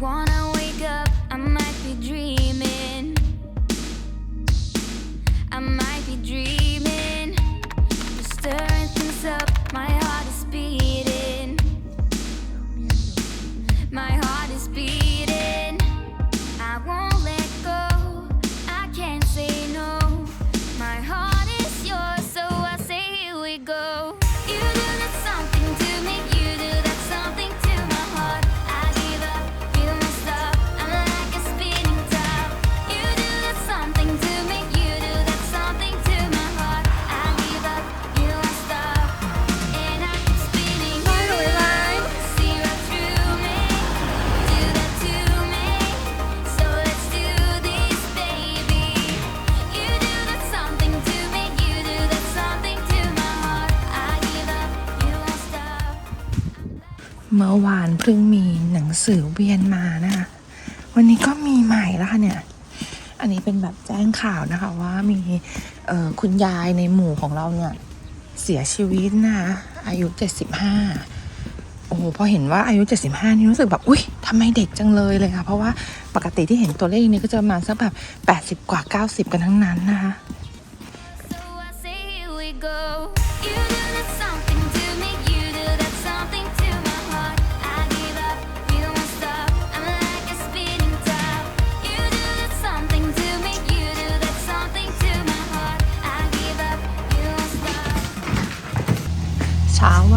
wanna พิ่งมีหนังสือเวียนมานะคะ วันนี้ก็มีใหม่แล้วค่ะเนี่ย อันนี้เป็นแบบแจ้งข่าวนะคะว่ามีคุณยายในหมู่ของเราเนี่ย เสียชีวิตนะคะอายุ 75 โอ้โหพอเห็นว่าอายุ 75 นี่รู้สึกแบบ อุ้ยทำไมเด็กจังเลยเลยค่ะ เพราะว่าปกติที่เห็นตัวเลขนี้ก็จะมาสักแบบ 80 กว่า 90 กันทั้งนั้นนะคะ So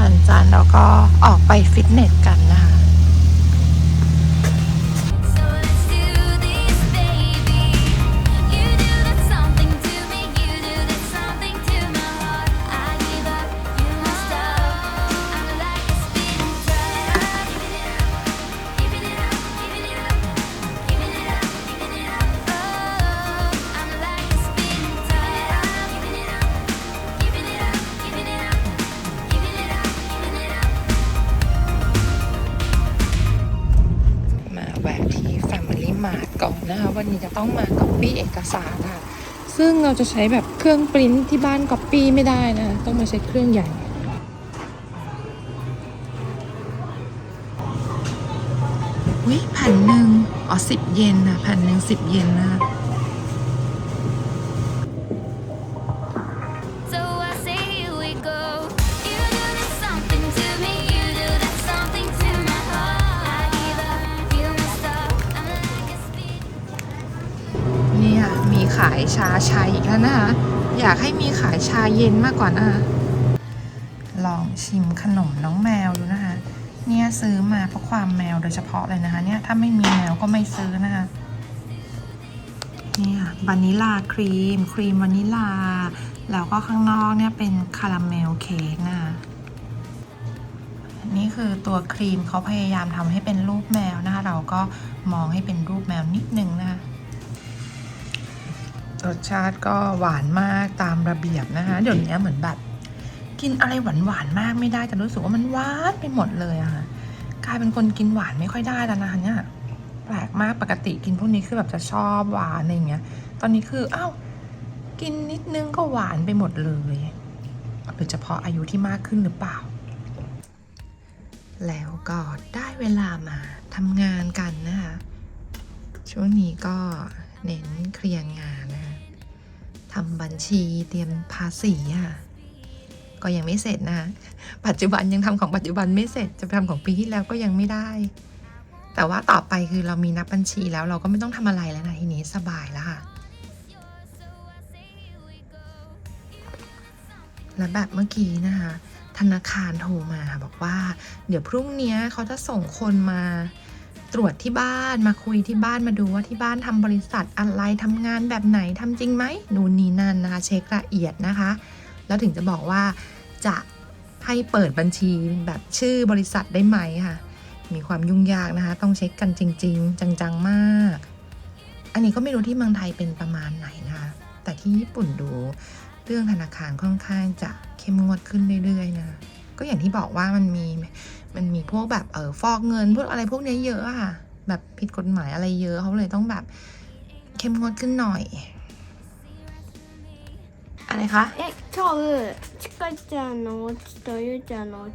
วันจันทร์แล้วก็ออกไปฟิตเนสกัน นะคะ วันนี้จะต้องมาก๊อปปี้เอกสารค่ะ ซึ่งเราจะใช้แบบเครื่องปริ้นที่บ้านก๊อปปี้ไม่ได้นะ ต้องมาใช้เครื่องใหญ่อุ้ยแผ่นหนึ่งอ๋อสิบเยนนะแผ่นหนึ่งสิบเยนนะ ขายชาชัยอีกแล้วนะคะ อยากให้มีขายชาเย็นมากกว่านะคะลองชิมขนมน้องแมวดูนะคะ เนี่ยซื้อมาเพราะความแมวโดยเฉพาะเลยนะคะ เนี่ยถ้าไม่มีแมวก็ไม่ซื้อนะคะนี่ยวานิลาครีม ครีมวานิลา แล้วก็ข้างนอกเนี่ยเป็นคาราเมลเค้กนะคะนี่คือตัวครีมเขาพยายามทำให้เป็นรูปแมวนะคะ เราก็มองให้เป็นรูปแมวนิดนึงนะคะ รสชาติก็หวานมากตามระเบียบนะคะ เดี๋ยวนี้เหมือนแบบ กินอะไรหวานหวานๆมากไม่ได้แต่รู้สึกว่ามันหวานไปหมดเลยอะค่ะกลายเป็นคนกินหวานไม่ค่อยได้แล้วนะคะเนี่ยแปลกมากปกติกินพวกนี้คือแบบจะชอบหวานอะไรอย่างเงี้ย ตอนนี้คืออ้าวกินนิดนึงก็หวานไปหมดเลยหรือเฉพาะอายุที่มากขึ้นหรือเปล่า แล้วก็ได้เวลามาทำงานกันนะคะ ช่วงนี้ก็เน้นเคลียร์งานนะคะ ทำบัญชีเตรียมภาษีค่ะก็ยังไม่เสร็จนะ ปัจจุบันยังทำของปัจจุบันไม่เสร็จ จะทำของปีที่แล้วก็ยังไม่ได้ แต่ว่าต่อไปคือเรามีนับบัญชีแล้วเราก็ไม่ต้องทำอะไรแล้วนะทีนี้สบายแล้วค่ะ และแบบเมื่อกี้นะคะ ธนาคารโทรมาบอกว่า เดี๋ยวพรุ่งนี้เขาจะส่งคนมา ตรวจที่บ้านมาคุยที่บ้านมาดูว่าที่บ้านทำบริษัทอะไรทำงานแบบไหนทำจริงไหมนู่นนี่นั่นนะคะ เช็คละเอียดนะคะ แล้วถึงจะบอกว่าจะให้เปิดบัญชีแบบชื่อบริษัทได้ไหมค่ะ มีความยุ่งยากนะคะ ต้องเช็คกันจริง ๆ จังๆมาก อันนี้ก็ไม่รู้ที่เมืองไทยเป็นประมาณไหนนะคะ แต่ที่ญี่ปุ่นดู เรื่องธนาคารค่อนข้างจะเข้มงวดขึ้นเรื่อยๆนะ ก็อย่างที่บอกว่ามันมีมันมีพวกแบบเออฟอกเงินพวกอะไรพวกเนี้ยเยอะอะค่ะ แบบผิดกฎหมายอะไรเยอะเขาเลยต้องแบบเข้มงวดขึ้นหน่อย อะไรคะ え今日ちかちゃんのお家とゆうちゃんのお家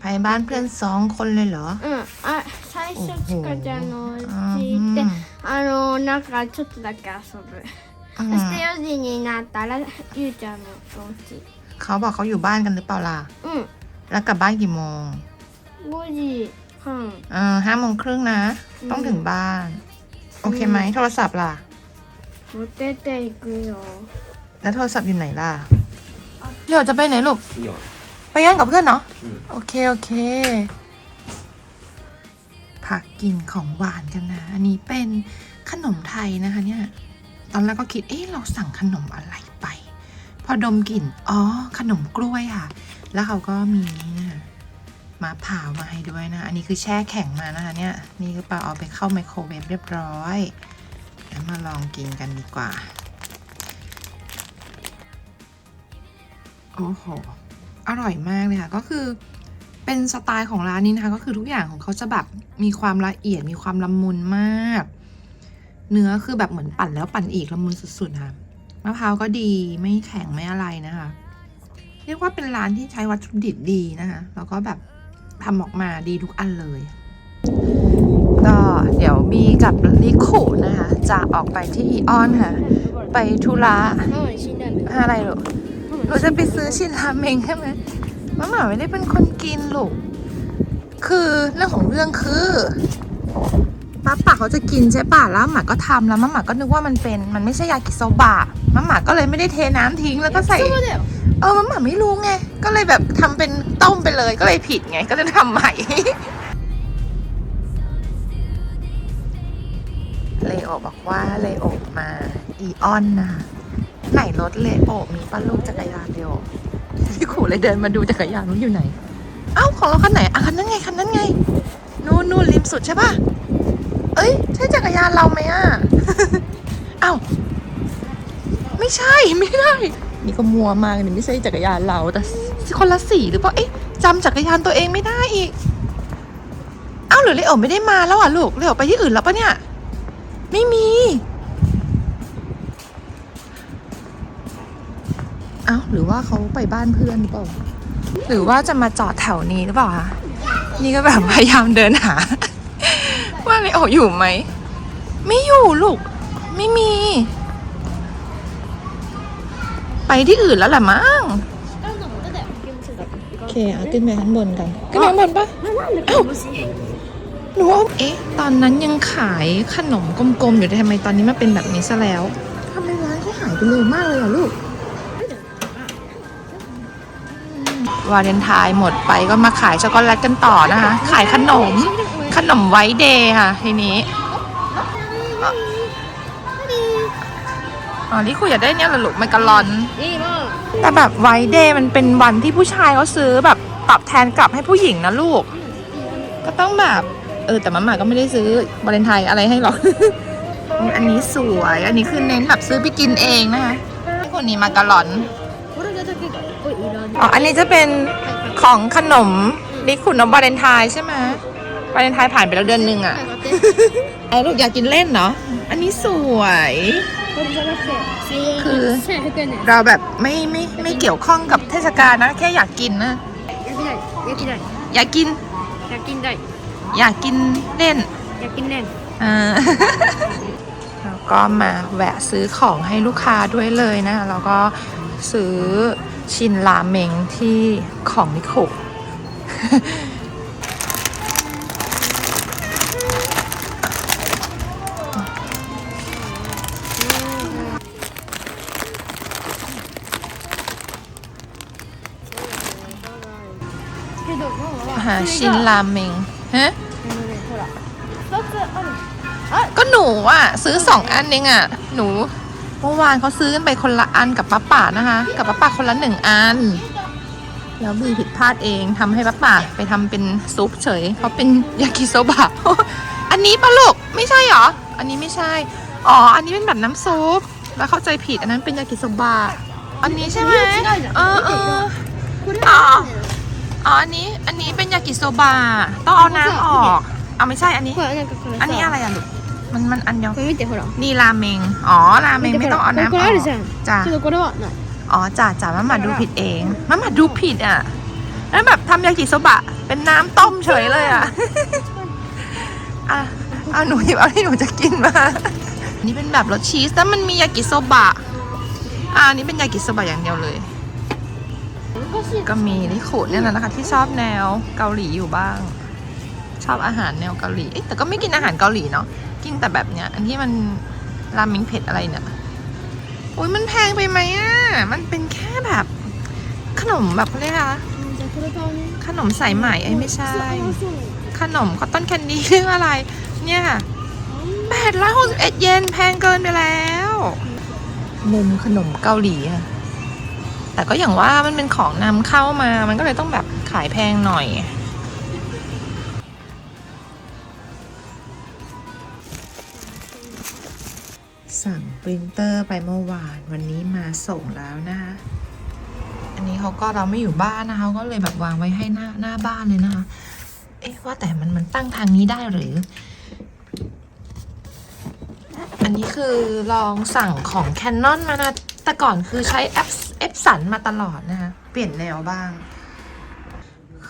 ไปบ้านเพื่อนสองคนเลยเหรอ うんあ最初ちかちゃんのお家う行ってんあのなんかちょっとだけ遊ぶ อืม そして4時になったらゆうちゃんのお家 เขาบอกเขาอยู่บ้านกันหรือเปล่าล่ะ うん แล้วกลับบ้านกี่โมงบูจิห้องเออห้าโมงครึ่งนะ ต้องถึงบ้าน โอเคไหมโทรศัพท์ล่ะโมเตเตอีกโยแล้วโทรศัพท์อยู่ไหนล่ะเดี๋ยวจะไปไหนลูกไปย่านกับเพื่อนเนาะโอเค โอเคผักกินของหวานกันนะ อันนี้เป็นขนมไทยนะคะเนี่ย ตอนแรกก็คิด เอ๊ะ เราสั่งขนมอะไรไป พอดมกลิ่น อ๋อ ขนมกล้วยค่ะ แล้วเขาก็มีนี่นะมะพร้ามาให้ด้วยนะ อันนี้คือแช่แข็งมานะคะเนี่ย นี่คือปลาเอาไปเข้าไมโครเวฟเรียบร้อย แล้วมาลองกินกันดีกว่า โอ้โห อร่อยมากเลยค่ะ ก็คือเป็นสไตล์ของร้านนี้นะคะ ก็คือทุกอย่างของเขาจะแบบมีความละเอียดมีความละมุนมาก เนื้อคือแบบเหมือนปั่นแล้วปั่นอีกละมุนสุดๆค่ะ มะพร้าวก็ดีไม่แข็งไม่อะไรนะคะ เรียกว่าเป็นร้านที่ใช้วัตถุดิบดีนะคะแล้วก็แบบทำออกมาดีทุกอันเลยก็เดี๋ยวมีกับลิคุนะคะ จะออกไปที่อีออนค่ะ ไปทุระอะไรหรอเราจะไปซื้อชินราเมงใช่ไหมมะหมาไม่ได้เป็นคนกินหรอกคือเรื่องของเรื่องคือป้าป่าเขาจะกินใช่ป่ะแล้วหมาก็ทำแล้วมาหมาก็นึกว่ามันเป็น มันไม่ใช่ยากิโซบะมาหมาก็เลยไม่ได้เทน้ำทิ้งแล้วก็ใส่ เออมะหมาไม่รู้ไง ก็เลยแบบทำเป็นต้มไปเลยก็เลยผิดไง ก็เลยทำใหม่เลโอบอกว่าเลโอมาอีออนนะไหนรถเลโอมีป้าลูกจักรยานเลโอพี่ขู่เลยเดินมาดูจักรยานว่าอยู่ไหน เอ้าของเราคันไหนอะคันนั้นไงคันนั้นไง นู่นนู่นริมสุดใช่ปะเอ้ย ใช่จักรยานเราไหมอะเอ้าไม่ใช่ไม่ได้ นี่ก็มัวมากนี่ไม่ใช่จักรยานเราแต่คนละสีหรือเปล่าเอ๊ะจำจักรยานตัวเองไม่ได้อีกเอ้าหรือเลโอไม่ได้มาแล้วอะลูกเลโอไปที่อื่นแล้วปะเนี่ย ไม่มีเอ้าหรือว่าเขาไปบ้านเพื่อนหรือเปล่าหรือว่าจะมาจอดแถวนี้หรือเปล่าคะนี่ก็แบบพยายามเดินหา ว่าเลโออยู่ไหมไม่อยู่ลูก ไม่มี ไปที่อื่นแล้วแหละมั้ง โอเคอะขึ้นไปข้างบนกัน ขึ้นไปข้างบนปะเอ้าหนูว่าเอ๊ะ ตอนนั้นยังขายขนมกลมๆ อยู่ทำไมตอนนี้มาเป็นแบบนี้ซะแล้วทำไมร้านเขาหายไปเร็วมากเลยอะลูก วาเลนไทน์หมดไปก็มาขายช็อกโกแลตกันต่อนะคะ ขายขนม ขนมไวท์เดย์ค่ะทีนี้ อ๋อนี่คุยอยากได้เนี่ยเหรอลูกไมกะลอน นี่มากแต่แบบไวเดย์มันเป็นวันที่ผู้ชายเขาซื้อแบบตอบแทนกลับให้ผู้หญิงนะลูก ก็ต้องแบบเออแต่มาม่าก็ไม่ได้ซื้อบาเลนไทน์อะไรให้หรอก อันนี้สวย อันนี้คือเน้นแบบซื้อไปกินเองนะคะคนนี้มากะลอนอ๋ออันนี้จะเป็นของขนมนี่ขุนนมบาเลนไทน์ใช่ไหมบาเลนไทน์ผ่านไปแล้วเดือนหนึ่งอะไอ้ลูกอยากกินเล่นเนาะอันนี้สวย คือเราแบบไม่ไม่ไม่เกี่ยวข้องกับเทศกาลนะ แค่อยากกินนะ อยากกินอยากกินอยากกินได้อยากกินเล่น อยากกินเล่นอ่าแล้วก็มาแวะซื้อของให้ลูกค้าด้วยเลยนะ แล้วก็ซื้อชินลาเมงที่ของนิโค ชินราเมงฮะก็หนูอะ ซื้อสองอันเองอะ หนูเมื่อวานเขาซื้อกันไปคนละอันกับป้าป่านะคะ กับป้าป่าคนละหนึ่งอัน แล้วบีผิดพลาดเองทำให้ป้าป่าไปทำเป็นซุปเฉยเขาเป็นยากิโซบะอันนี้ปลาลูกไม่ใช่เหรอ อันนี้ไม่ใช่ อ๋อ อันนี้เป็นแบบน้ำซุปแล้วเข้าใจผิดอันนั้นเป็นยากิโซบะอันนี้ใช่ไหมเออเออ๋อ อ๋อ อันนี้ อันนี้เป็นยากิโซบะ ต้องเอาน้ำออก เอาไม่ใช่ อันนี้ ほらなんかこれさ อันนี้อะไรอ่ะลูก มันมันอันเดียว これ見てほら นี่ราเมง อ๋อ ราเมง 見て ไม่ ほ ต้องเอา らこれ น้ำ こ อ れ อ ある ก じゃん จ้ะ けどこれはない อ๋อจ่าจ่ามามาดูผิดเองมามาดูผิดอ่ะแล้วแบบทำยากิโซบะ เป็นน้ำต้มเฉยเลยอ่ะ อ่ะเอาหนูหยิบเอาที่หนูจะกินมา นี่เป็นแบบรสชีสแล้วมันมียากิโซบะ อ่าอันนี้เป็นยากิโซบะอย่างเดียวเลย 難しい ก็มีนขวดเนี่ยแหละนะคะที่ชอบแนวเกาหลีอยู่บ้าง ชอบอาหารแนวเกาหลีแต่ก็ไม่กินอาหารเกาหลีเนาะกินแต่แบบเนี้ย อันที่มันราเมงเผ็ดอะไรเนี่ยโอ้ยมันแพงไปไหมอะมันเป็นแค่แบบ ขนมแบบเขารียกอะขนมสายใหม่ไอ้ไม่ใช่ ขนมคอตตอนแคนดี้เรื่องอะไร เนี่ยแปดร้อยหกสิบเอ็ดเยนแพงเกินไปแล้วเมุมขนมเกาหลีอะ แต่ก็อย่างว่ามันเป็นของนำเข้ามา มันก็เลยต้องแบบขายแพงหน่อย สั่งปรินเตอร์ไปเมื่อวาน วันนี้มาส่งแล้วนะคะ อันนี้เขาก็เราไม่อยู่บ้านนะคะเขาก็เลยแบบวางไว้ให้หน้าหน้าบ้านเลยนะคะ เอ๊ะว่าแต่มันมันตั้งทางนี้ได้หรือ อันนี้คือลองสั่งของ Canon มานะ แต่ก่อนคือใช้แอป เอฟสันมาตลอดนะคะเปลี่ยนแนวบ้าง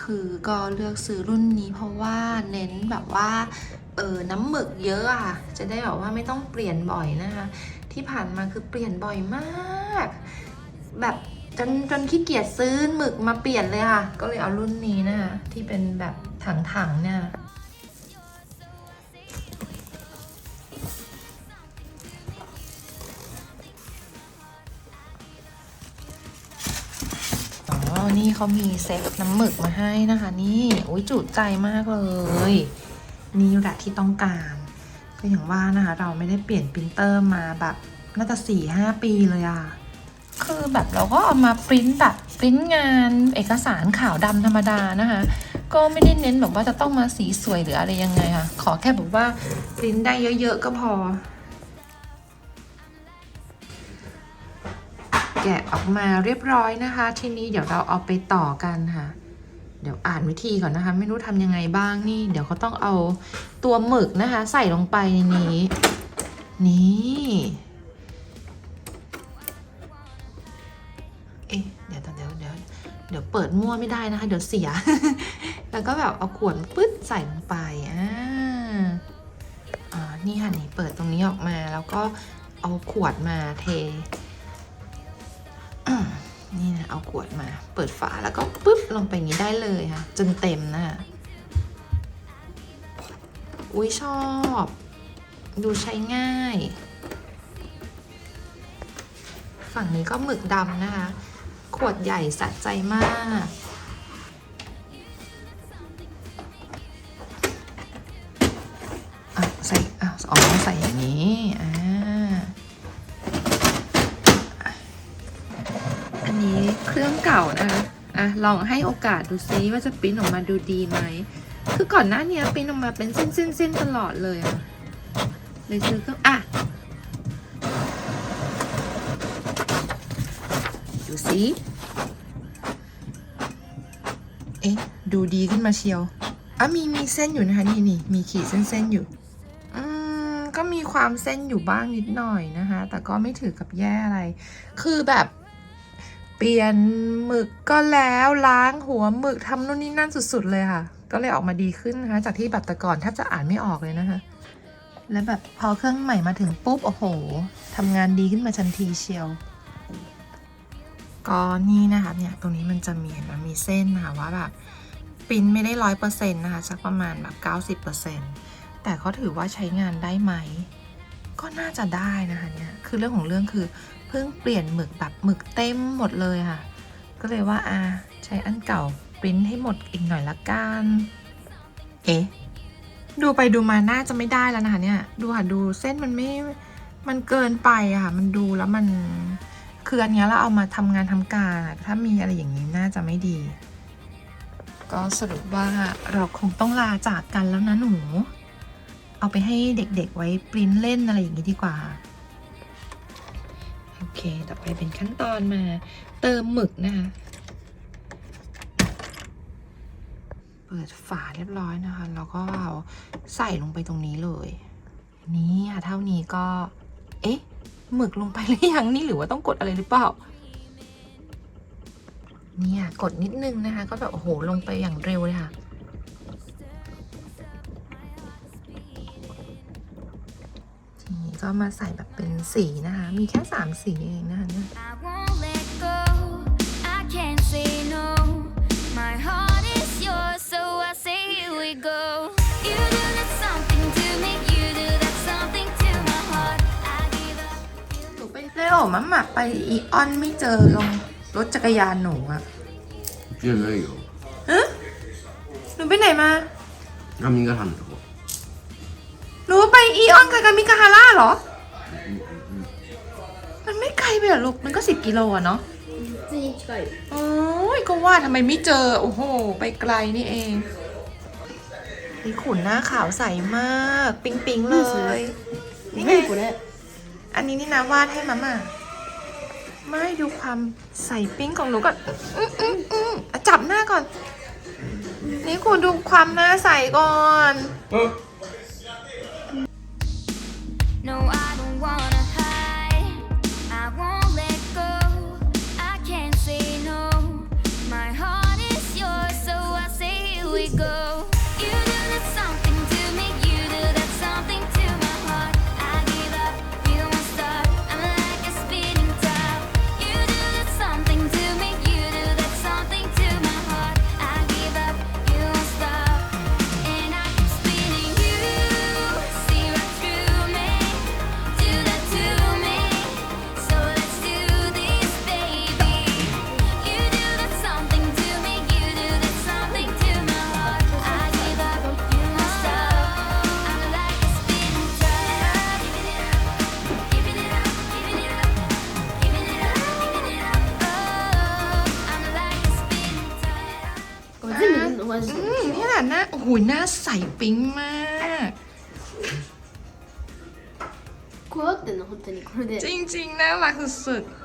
คือก็เลือกซื้อรุ่นนี้เพราะว่าเน้นแบบว่าเออน้ำหมึกเยอะอะ จะได้แบบว่าไม่ต้องเปลี่ยนบ่อยนะคะ ที่ผ่านมาคือเปลี่ยนบ่อยมาก แบบจนจนขี้เกียจซื้อหมึกมาเปลี่ยนเลยค่ะ ก็เลยเอารุ่นนี้นะคะที่เป็นแบบถังๆเนี่ย นี่เขามีเซตน้ำหมึกมาให้นะคะ นี่โอ้ยจุใจมากเลย นี่แหละที่ต้องการ ก็อย่างว่านะคะ เราไม่ได้เปลี่ยนปรินเตอร์มาแบบน่าจะสี่ห้าปีเลยอะคือแบบเราก็เอามาปริ้นแบบปริ้นงานเอกสารขาวดำธรรมดานะคะ ก็ไม่ได้เน้นแบบว่าจะต้องมาสีสวยหรืออะไรยังไงค่ะ ขอแค่แบบว่าปริ้นได้เยอะๆก็พอ แกะออกมาเรียบร้อยนะคะ ทีนี้เดี๋ยวเราเอาไปต่อกันค่ะ เดี๋ยวอ่านวิธีก่อนนะคะ ไม่รู้ทำยังไงบ้างนี่ เดี๋ยวเขาต้องเอาตัวหมึกนะคะ ใส่ลงไปในนี้ นี่เอ๊ะเดี๋ยวเดี๋ยวเดี๋ยวเดี๋ยวเปิดมั่วไม่ได้นะคะ เดี๋ยวเสีย แล้วก็แบบเอาขวดปึ๊ดใส่ลงไปอ่าอ่านี่ค่ะนี่เปิดตรงนี้ออกมาแล้วก็เอาขวดมาเท เอาขวดมา เปิดฝาแล้วก็ปุ๊บลงไปงี้ได้เลยค่ะ จนเต็มนะคะอุ้ยชอบ ดูใช้ง่าย ฝั่งนี้ก็หมึกดำนะคะ ขวดใหญ่สะใจมากอะใส่อะอ๋อใส่อย่างนี้อ่า เก่านะคะอะลองให้โอกาสดูซิว่าจะปิ้นออกมาดูดีไหม คือก่อนหน้านี้ปิ้นออกมาเป็นเส้นๆๆตลอดเลยอะเลยซื้อเครื่องอะ ดูซิเอ๊ะ ดูดีขึ้นมาเชียวอะมีมีเส้นอยู่นะคะนี่นี่มีขีดเส้นๆอยู่อืมก็มีความเส้นอยู่บ้างนิดหน่อยนะคะ แต่ก็ไม่ถือกับแย่อะไร คือแบบ เปลี่ยนหมึกก็แล้วล้างหัวหมึกทำนู่นนี่นั่นสุด ๆ เลยค่ะ ก็เลยออกมาดีขึ้นนะคะ จากที่แบบแต่ก่อนแทบจะอ่านไม่ออกเลยนะคะ แล้วแบบพอเครื่องใหม่มาถึงปุ๊บ โอ้โหทำงานดีขึ้นมาทันทีเชียวก็นี่นะคะเนี่ยตรงนี้มันจะมีมันมีเส้นนะคะว่าแบบปิ้นไม่ได้ร้อยเปอร์เซ็นต์นะคะสักประมาณแบบเก้าสิบเปอร์เซ็นต์แต่เขาถือว่าใช้งานได้ไหม ก็น่าจะได้นะคะเนี่ยคือเรื่องของเรื่องคือเพิ่งเปลี่ยนหมึกแบบหมึกเต็มหมดเลยค่ะ ก็เลยว่าอ่าใช้อันเก่าปริ้นให้หมดอีกหน่อยละกันเอ๊ะดูไปดูมาน่าจะไม่ได้แล้วนะคะเนี่ยดูค่ะดูเส้นมันไม่มันเกินไปอะค่ะมันดูแล้วมันคืออันนี้เราเอามาทำงานทำการถ้ามีอะไรอย่างนี้น่าจะไม่ดี ก็สรุปว่าเราคงต้องลาจากกันแล้วนะหนู เอาไปให้เด็กๆไว้ปริ้นเล่นอะไรอย่างนี้ดีกว่า โอเค ต่อไปเป็นขั้นตอนมาเติมหมึกนะคะ เปิดฝาเรียบร้อยนะคะ แล้วก็เอาใส่ลงไปตรงนี้เลย นี่ค่ะเท่านี้ก็ เอ๊ะ หมึกลงไปหรือยังนี่หรือว่าต้องกดอะไรหรือเปล่าเนี่ยกดนิดนึงนะคะ ก็แบบโอ้โหลงไปอย่างเร็วเลยค่ะ ก็มาใส่แบบเป็นสีนะคะ มีแค่ 3 สีเองนะคะเนี่ยโอ้มัมหมักไปอีออนไม่เจอลงรถจักรยานหนูอะเจอเลยเหรอฮะหนูไปไหนมาทำยังก็ทันหรอ หนูไปอีออนกากามิกาฮาร่าเหรอ มันไม่ไกลไปหรอลูก มันก็สิบกิโลอะเนาะจีนไก่โอ้ยก็ว่าทำไมไม่เจอ โอ้โห ไปไกลนี่เองนี่ขุนหน้าขาวใสมาก ปิ๊งปิงๆเลยนี่ไงこれอันนี้นี่นะวาดให้มาม่าไม่ดูความใสปิ๊งของหนูก่อนอะจับหน้าก่อน นี่คุณดูความหน้าใสก่อน เสปิ๊งมาก こうやってんの本当にこれで จริงๆ น่ารักสุดๆ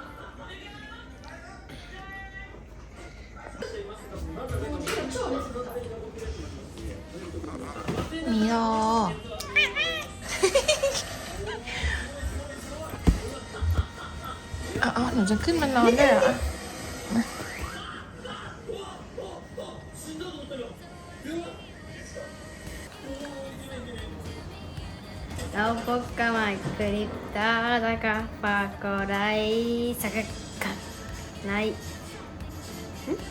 มีรอ เอาเอาหนูจะขึ้นมานอนได้วยเหรอ พบกันใหม่คลิปหน้านะคะฝากกดไลค์สักกันไล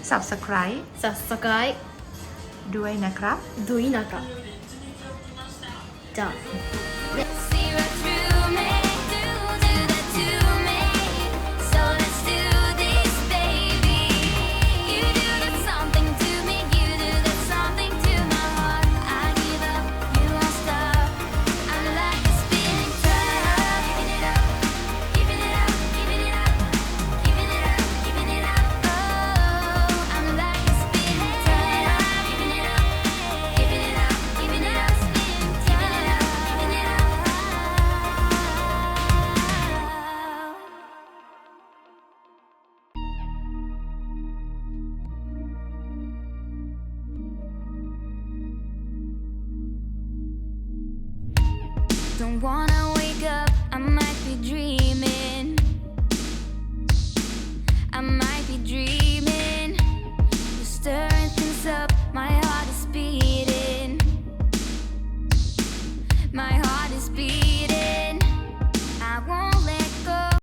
subscribe สับสกายด้วยนะครับ ดูอีนะครับจ้า Yes